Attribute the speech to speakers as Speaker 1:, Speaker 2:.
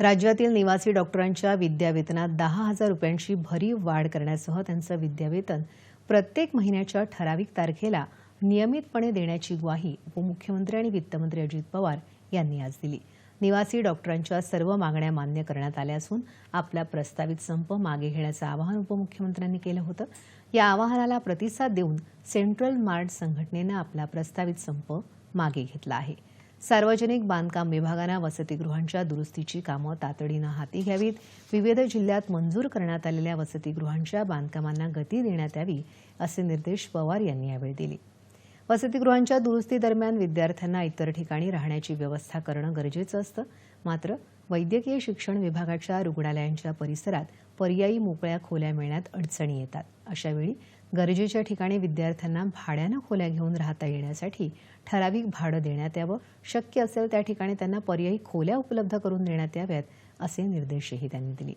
Speaker 1: राज्यातील निवासी डॉक्टरांच्या विद्यावेतनात दहा हजार रुपयांची भरीव वाढ करण्यासह त्यांचं विद्यावेतन प्रत्येक महिन्याच्या ठराविक तारखेला नियमितपणे देण्याची ग्वाही उपमुख्यमंत्री आणि वित्तमंत्री अजित पवार यांनी आज दिली. निवासी डॉक्टरांच्या सर्व मागण्या मान्य करण्यात आल्या असून आपला प्रस्तावित संप मागे घेण्याचं आवाहन उपमुख्यमंत्र्यांनी केलं होतं. या आवाहनाला प्रतिसाद देऊन सेंट्रल मार्ट संघटनेनं आपला प्रस्तावित संप मागे घेतला आहे. सार्वजनिक बांधकाम विभागानं वसतिगृहांच्या दुरुस्तीची कामं तातडीनं हाती घ्यावीत. विविध जिल्ह्यात मंजूर करण्यात आलेल्या वसतिगृहांच्या बांधकामांना गती देण्यात यावी असे निर्देश पवार यांनी यावेळी दिले. वसतिगृहांच्या दुरुस्तीदरम्यान विद्यार्थ्यांना इतर ठिकाणी राहण्याची व्यवस्था करणं गरजेचं असतं. मात्र वैद्यकीय शिक्षण विभागाच्या रुग्णालयांच्या परिसरात पर्यायी मोकळ्या खोल्या मिळण्यात अडचणी येतात. अशावेळी गरजेच्या ठिकाणी विद्यार्थ्यांना भाड्यानं खोल्या घेऊन राहता येण्यासाठी ठराविक भाडं देण्यात यावं. शक्य असेल त्या ठिकाणी त्यांना पर्यायी खोल्या उपलब्ध करून देण्यात याव्यात असे निर्देशही त्यांनी दिले.